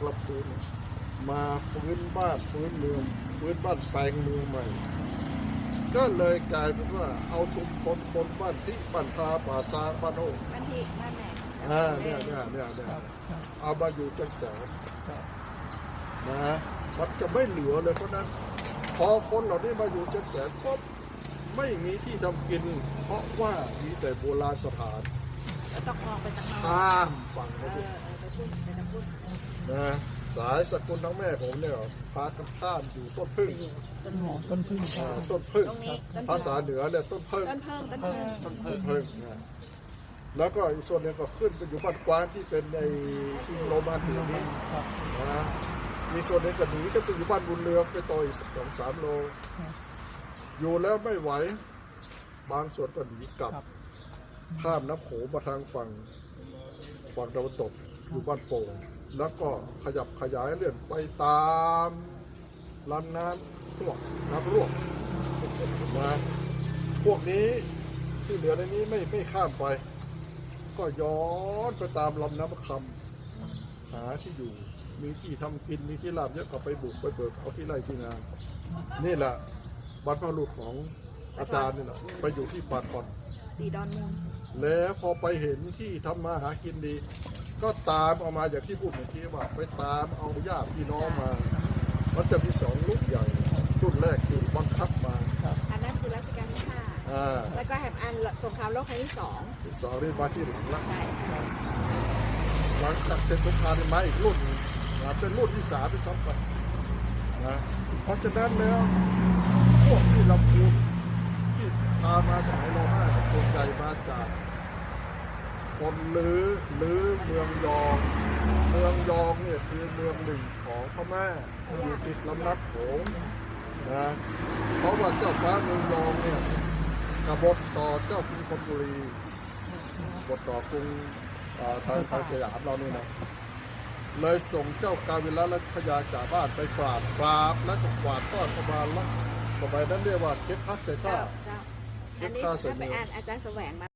กลับคืนมาฟื้นบ้านฟื้นเมืองฟื้นบ้านแปลงเมืองใหม่ ก็เลยกลายเป็นว่าเอาชุมชนคนบ้านที่บ้านทาป่าซางบ้านโอ้บ้านที่บ้านไหนอ่าเนี่ยเนี่ยเนี่ยเนี่ยเอามาอยู่จังแสนนะมันจะไม่เหลือเลยเพราะนั้น พอคนเหล่านี้มาอยู่จังแสนปุ๊บไม่มีที่ทำกิน เพราะว่ามีแต่โบราณสถานแล้วต้องออกไปทางนอกข้ามฝั่งเอมา ออยู่เออไปพูดไปทางพูดนะสายสกุลทั้งแม่ผมเนี่ยพากันข้ามอยู่ต้นพึ่งต้นหอมต้นพึ่งอ่าต้นพึ่ง ตรงนี้ต้นภาษาเหนือเนี่ยต้นพึ่งต้นเพิ่งต้นเพิ่งต้นพึ่งนะแล้วก็อีกส่วนหนึงก็ขึ้นไปอยู่บ้านกวางที่เป็นในซิงโรมันอยู่นี่ครับนะมีส่วนหนึงก็หนีก็ไปอยู่บ้านบุญเรืองไปต่ออีกสองสามโล อยู่แล้วไม่ไหว บางส่วนก็หนีกลับครับข้ามน้ำโขงมาทางฝั่งฝั่งตะวันตก อยู่บ้านโป่งแล้วก็ขยับขยายเรื่อนไปตามลำน้ำรวกน้ำรวกนะพวกนี้ที่เหลือในนี้ไม่ไม่ข้ามไป ก็ย้อนไปตามลำน้ำคำหาที่อยู่ มีที่ทำกินมีที่ลาบเยอะก็ไปบุกไปเบิกเอาที่ไร่ที่นานี่แหละบรรพบุรุษของอาจารย์นี่แหละไปอยู่ที่ปากคอนสีดอนมูลแล้วพอไปเห็นที่ทำมาหากินดี ก็ตามเอามาอย่างที่พูดเมื่อกี้ว่าไปตามเอาญาติพี่น้องมา มันจะมีสองรุ่นใหญ่รุ่นแรกคือบังคับมาอันนั้นคือรัชกาลที่ห้าอ่าแล้วก็แฮมอันสงครามโลกครั้งที่สองสองนี่มาที่หลังละใช่ใช่หลังจากเสร็จสงครามนี่มาอีกรุ่นหนึ่งนะเป็นรุ่นที่สามเป็นสำคัญนะเพราะฉะนั้นแล้วพวกที่ลำพูนที่พามาสมัยรห้าส่วนใหญ่มาจาก คนลื้อลื้อเมืองยอง เมืองยองเนี่ยคือเมืองหนึ่งของพม่าอยู่ติดลำน้ำโขงนะเพราะว่าเจ้าฟ้าเมืองยองเนี่ยกบฏต่อเจ้ากรุงธนบุรีบฏต่อกรุงทางทางสยามเราเนี่ยนะเลยส่งเจ้ากาวิลและพญาจ่าบ้านไปปราบปราบและก็กวาดต้อนเข้ามาล้วสมัยนั้นเรียกว่าเก็บพักใส่ข้าเจ้าเจ้าอันนี้ถ้าไปอ่านอาจารย์แสวงมา